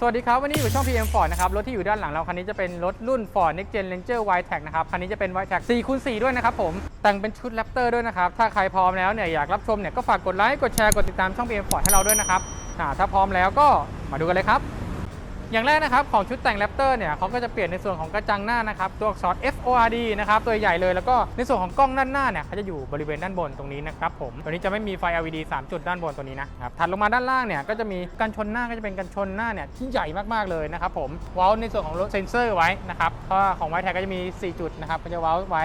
สวัสดีครับ วันนี้อยู่ช่อง PM Ford นะครับ รถที่อยู่ด้านหลังเราคันนี้จะเป็นรถรุ่น Ford Next Gen Ranger Wide Tag นะครับ คันนี้จะเป็น Wide Tag 4คูณ4ด้วยนะครับผม แต่งเป็นชุด Raptor ด้วยนะครับ ถ้าใครพร้อมแล้วเนี่ยอยากรับชมเนี่ยก็ฝากกดไลค์ กดแชร์ กดติดตามช่อง PM Ford ให้เราด้วยนะครับถ้าพร้อมแล้วก็มาดูกันเลยครับ อย่างแรกนะครับของชุดแต่ง Raptor เนี่ยเขาก็จะเปลี่ยนในส่วนของกระจังหน้านะครับตัวอักษร FORD นะครับตัวใหญ่เลยแล้วก็ในส่วนของกล้องด้านหน้าเนี่ยเขาจะอยู่บริเวณด้านบนตรงนี้นะครับผมตัวนี้จะไม่มีไฟ LED 3 จุดด้านบนตัวนี้นะครับถัดลงมาด้านล่างเนี่ยก็จะมีกันชนหน้าก็จะเป็นกันชนหน้าเนี่ยที่ใหญ่มากๆเลยนะครับผมเว้าในส่วนของเซนเซอร์ไว้นะครับเพราะว่าของไวท์แท็กก็จะมี 4 จุดนะครับก็จะเว้าไว้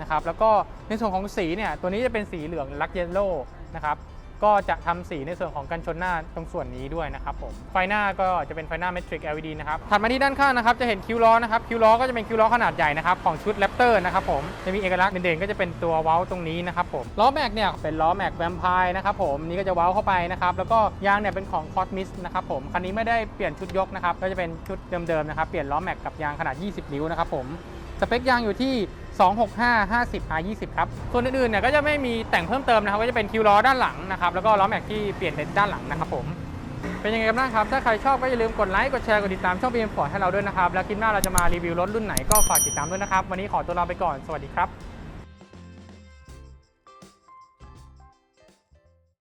นะครับแล้วก็ในส่วนของสีเนี่ยตัวนี้จะเป็นสีเหลืองลักเยลโล่นะครับ ก็จะทำสีในส่วนของกันชนหน้าตรงส่วนนี้ด้วยนะครับผมไฟหน้าก็จะเป็นไฟหน้า Matrix LED นะครับถัดมาที่ด้านข้างนะครับจะเห็นคิวล้อนะครับคิวล้อก็จะเป็นคิวล้อขนาดใหญ่นะครับของชุด Raptor นะครับผมจะมีเอกลักษณ์เด่นๆก็จะเป็นตัวเว้าตรงนี้นะครับผมล้อแม็กเนี่ยเป็นล้อแม็กแวมไพร์นะครับผมนี่ก็จะเว้าเข้าไปนะครับแล้วก็ยางเนี่ยเป็นของ Cosmis นะครับผมคันนี้ไม่ได้เปลี่ยนชุดยกนะครับก็จะเป็นชุดเดิมๆนะครับเปลี่ยนล้อแม็กกับยางขนาด 20 นิ้วนะครับผม สเปคยางอยู่ที่ 265 50 R 20ครับ ส่วนอื่นๆเนี่ยก็จะไม่มีแต่งเพิ่มเติมนะครับก็จะเป็นคิวล้อด้านหลังนะครับแล้วก็ล้อแม็กที่เปลี่ยนเลนด้านหลังนะครับผมเป็นยังไงกันบ้างครับ ถ้าใครชอบก็อย่าลืมกดไลค์ กดแชร์ กดติดตามช่อง BM Ford ให้เราด้วยนะครับ แล้วคลิปหน้าเราจะมารีวิวรถรุ่นไหนก็ฝากติดตามด้วยนะครับ วันนี้ขอตัวลาไปก่อน สวัสดีครับ